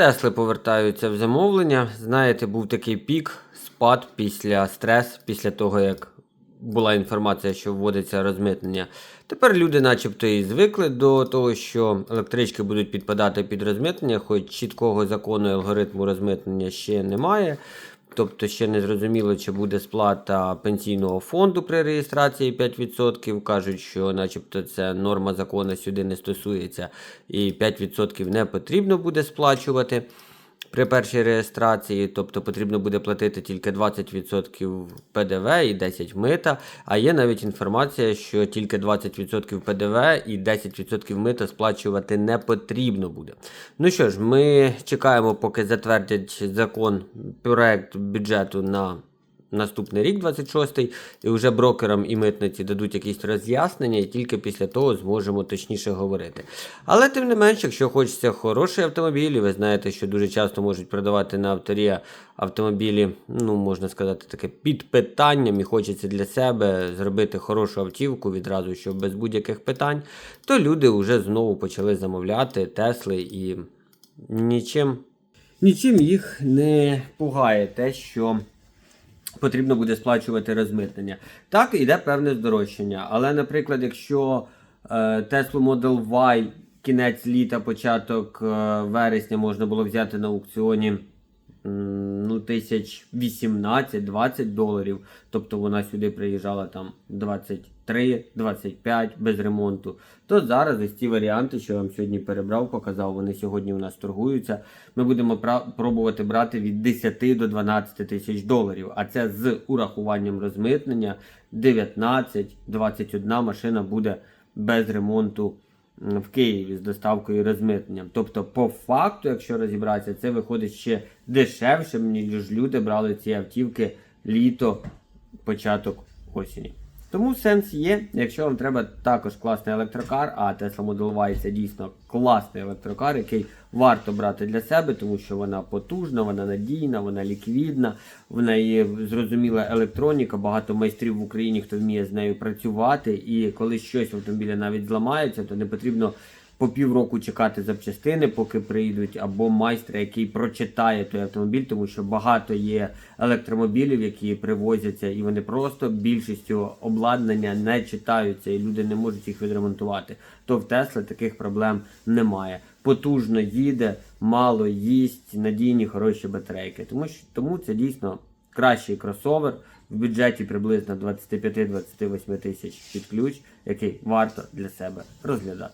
Тесли повертаються в замовлення. Знаєте, був такий пік, спад після стрес, після того, як була інформація, що вводиться розмитнення. Тепер люди, начебто, і звикли до того, що електрички будуть підпадати під розмитнення, хоч чіткого закону і алгоритму розмитнення ще немає. Тобто ще не зрозуміло, чи буде сплата пенсійного фонду при реєстрації 5%. Кажуть, що начебто це норма закону сюди не стосується, і 5% не потрібно буде сплачувати при першій реєстрації, тобто потрібно буде платити тільки 20% ПДВ і 10 мита. А є навіть інформація, що тільки 20% ПДВ і 10% мита сплачувати не потрібно буде. Ну що ж, ми чекаємо, поки затвердять закон проект бюджету на наступний рік, 26-й, і вже брокерам і митниці дадуть якісь роз'яснення, і тільки після того зможемо точніше говорити. Але тим не менш, якщо хочеться хороший автомобіль, і ви знаєте, що дуже часто можуть продавати на авторія автомобілі, ну можна сказати, таке під питанням, і хочеться для себе зробити хорошу автівку відразу, щоб без будь-яких питань, то люди вже знову почали замовляти Тесли і нічим. Нічим їх не пугає те, що потрібно буде сплачувати розмитнення. Так, іде певне здорожчання. Але, наприклад, якщо е, Tesla Model Y кінець літа, початок е, вересня можна було взяти на аукціоні ну, тисяч 18-20 доларів, тобто вона сюди приїжджала там 23-25 без ремонту, то зараз ось ці варіанти, що я вам сьогодні перебрав, показав, вони сьогодні у нас торгуються. Ми будемо пробувати брати від 10 до 12 тисяч доларів, а це з урахуванням розмитнення. 19-21 машина буде без ремонту в Києві з доставкою і розмитненням. Тобто, по факту, якщо розібратися, це виходить ще дешевше, ніж люди брали ці автівки літо, початок осені. Тому сенс є, якщо вам треба також класний електрокар, а Tesla Model Y це дійсно класний електрокар, який варто брати для себе, тому що вона потужна, вона надійна, вона ліквідна, в неї зрозуміла електроніка, багато майстрів в Україні, хто вміє з нею працювати. І коли щось в автомобілі навіть зламається, то не потрібно по півроку чекати запчастини, поки прийдуть, або майстра, який прочитає той автомобіль, тому що багато є електромобілів, які привозяться, і вони просто більшістю обладнання не читаються, і люди не можуть їх відремонтувати. То в Тесла таких проблем немає. Потужно їде, мало їсть, надійні хороші батарейки. Тому що тому це дійсно кращий кросовер в бюджеті приблизно 25-28 тисяч під ключ, який варто для себе розглядати.